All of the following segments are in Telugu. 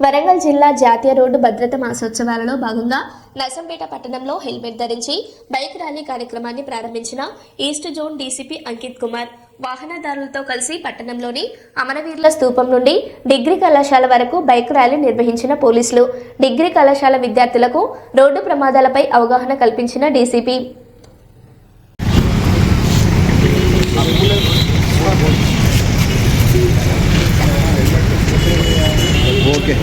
వరంగల్ జిల్లా జాతీయ రోడ్డు భద్రత మాసోత్సవాలలో భాగంగా నర్సంపేట పట్టణంలో హెల్మెట్ ధరించి బైక్ ర్యాలీ కార్యక్రమాన్ని ప్రారంభించిన east zone DCP Ankit Kumar. వాహనదారులతో కలిసి పట్టణంలోని అమరవీరుల స్థూపం నుండి డిగ్రీ కళాశాల వరకు బైక్ ర్యాలీ నిర్వహించిన పోలీసులు డిగ్రీ కళాశాల విద్యార్థులకు రోడ్డు ప్రమాదాలపై అవగాహన కల్పించిన డీసీపీ. ఓకే.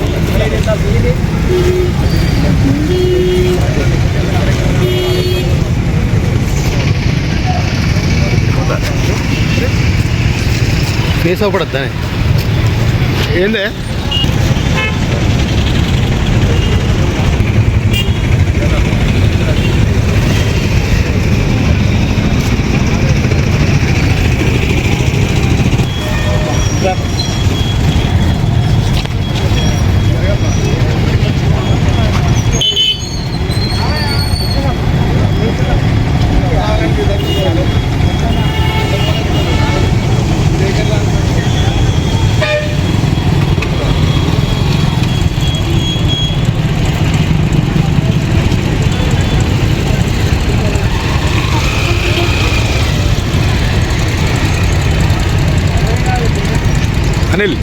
కేసు అవపడద్దా ఏందే? هنلي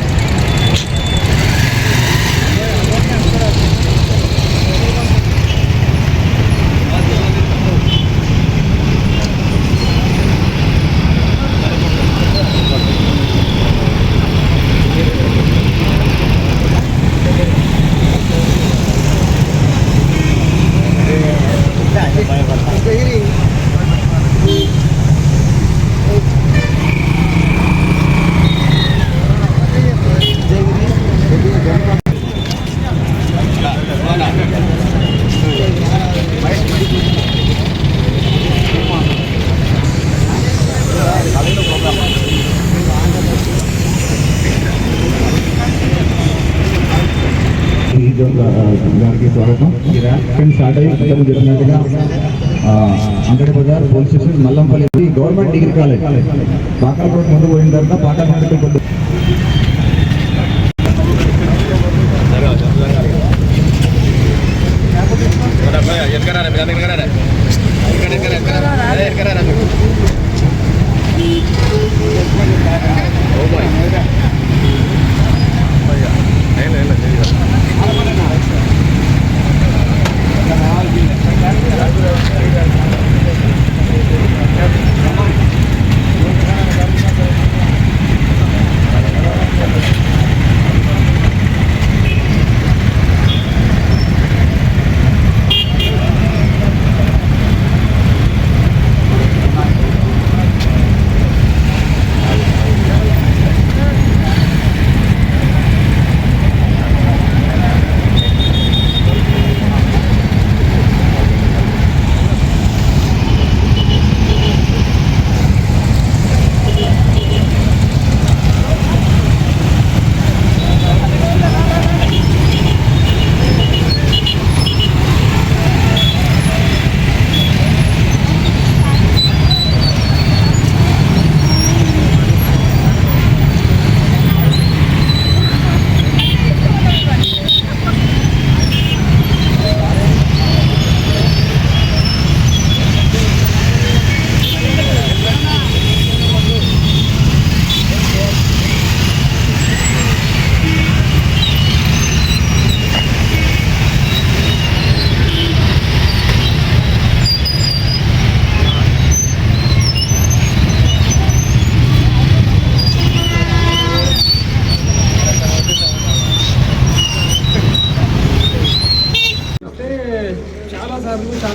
ఈ గారికి స్వాగతం. ఇక్కడ స్టార్ట్ అయ్యి ఇంతకు చెప్పినట్టుగా Angadi Bazar police station Mallampalli government degree college. Pakalakota ముందు పోయిన తర్వాత పాకాలకోట కొద్ది ఎక్కడ ఎక్కడ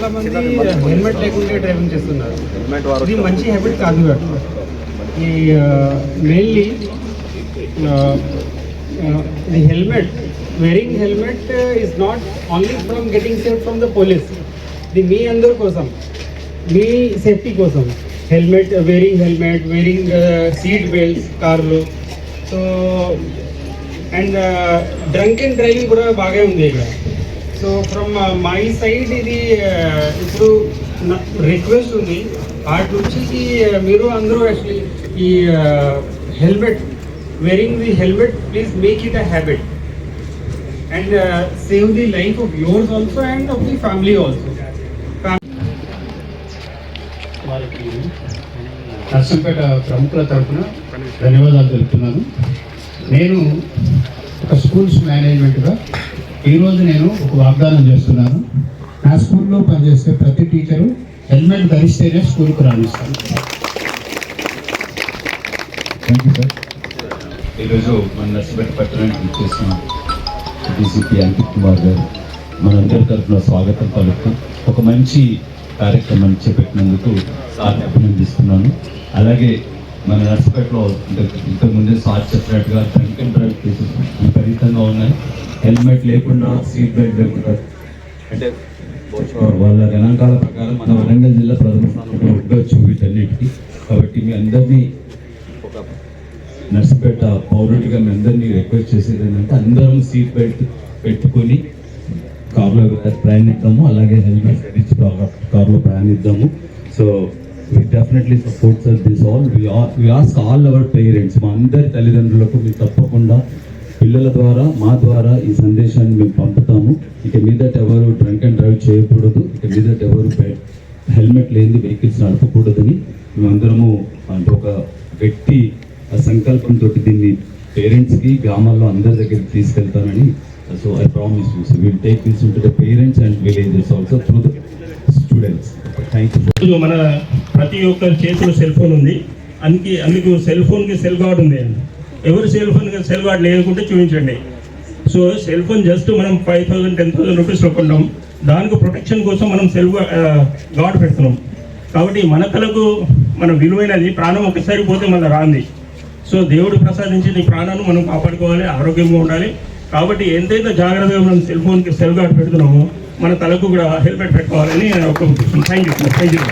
చాలా మంది హెల్మెట్ లేకుండా డ్రైవింగ్ చేస్తున్నారు. ఇది మంచి హ్యాబిట్ కాదు ఈ mainly the helmet wearing helmet is not only from getting safe from the police ఇది మీ అందరి కోసం మీ సేఫ్టీ కోసం. Helmet wearing helmet wearing seat belts కార్లు. So and drunk and driving కూడా బాగా ఉంది ఇక్కడ. సో ఫ్రమ్ మై సైడ్ ఇది ఇప్పుడు రిక్వెస్ట్ ఉంది. అటు నుంచి మీరు అందరూ యాక్చువల్లీ ఈ helmet wearing the helmet please make it a habit and save the life of yours also and of the family also Narsampet ప్రముఖుల తరఫున ధన్యవాదాలు తెలుపుతున్నాను. నేను ఒక స్కూల్స్ మేనేజ్మెంట్గా ఈరోజు నేను ఒక వాగ్దానం చేస్తున్నాను. నా స్కూల్లో పనిచేసే ప్రతి టీచరు హెల్మెట్ ధరిస్తేనే స్కూల్కి రాణిస్తాను థ్యాంక్ యూ సార్ ఈరోజు మన నర్సిపేట పట్టణానికి చేసిన డీసీపీ అంకిత్ కుమార్ గారు మనందరి తరఫున స్వాగతం పలుకుతూ ఒక మంచి కార్యక్రమాన్ని చేపట్టినందుకు సార్ని అభినందిస్తున్నాను. అలాగే మన నర్సిపేటలో ఇంతకు ఇంతకుముందే సార్ చెప్పినట్టుగా డ్రంక్ అండ్ డ్రైవ్ కేసెస్ విపరీతంగా ఉన్నాయి. హెల్మెట్ లేకుండా సీట్ బెల్ట్ లేకుండా అంటే వాళ్ళ గణాంకాల ప్రకారం మన వరంగల్ జిల్లా ప్రథమ స్థానంలో ఉండొచ్చు వీటన్నిటికీ కాబట్టి మీ అందరినీ ఒక నర్సిపేట పౌరుడిగా మీ అందరినీ రిక్వెస్ట్ చేసేది ఏంటంటే అందరం సీట్ బెల్ట్ పెట్టుకొని కార్లో ప్రయాణిద్దాము అలాగే హెల్మెట్ ధరించి కార్లో ప్రయాణిద్దాము. So we definitely support sir this all we ask all our parents మా అందరి తల్లిదండ్రులకు మీరు తప్పకుండా పిల్లల ద్వారా మా ద్వారా ఈ సందేశాన్ని మేము పంపుతాము. ఇక మీదట ఎవరు డ్రంక్ అండ్ డ్రైవ్ చేయకూడదు. ఇక మీదట ఎవరు హెల్మెట్ లేని వెహికల్స్ నడపకూడదని మేమందరము అంటే ఒక వ్యక్తి ఆ సంకల్పంతో దీన్ని పేరెంట్స్కి గ్రామాల్లో అందరి దగ్గరికి తీసుకెళ్తానని so I promise you so will take this to the parents and villages also through the students thank you మన ప్రతి ఒక్కరి చేతిలో సెల్ ఫోన్ ఉంది. అందుకే అందుకు సెల్ ఫోన్కి సెల్ గార్డ్ ఉంది ఎవరు సెల్ ఫోన్ సెల్ గార్డ్ లేకుంటే చూపించండి. సో సెల్ ఫోన్ జస్ట్ మనం ఫైవ్ థౌసండ్ టెన్ థౌసండ్ రూపీస్లో కొన్నాం దానికి ప్రొటెక్షన్ కోసం మనం సెల్ గాడ్ పెడుతున్నాం. కాబట్టి మన కళకు మన విలువైనది ప్రాణం ఒకసారి పోతే మన రాంది. సో దేవుడు ప్రసాదించిన ఈ ప్రాణాన్ని మనం కాపాడుకోవాలి ఆరోగ్యంగా ఉండాలి. కాబట్టి ఎంతైతే జాగ్రత్తగా మనం సెల్ ఫోన్కి సెల్ గార్డ్ పెడుతున్నామో మన తలకు కూడా హెల్మెట్ పెట్టుకోవాలని ఒక థ్యాంక్ యూ థ్యాంక్ యూ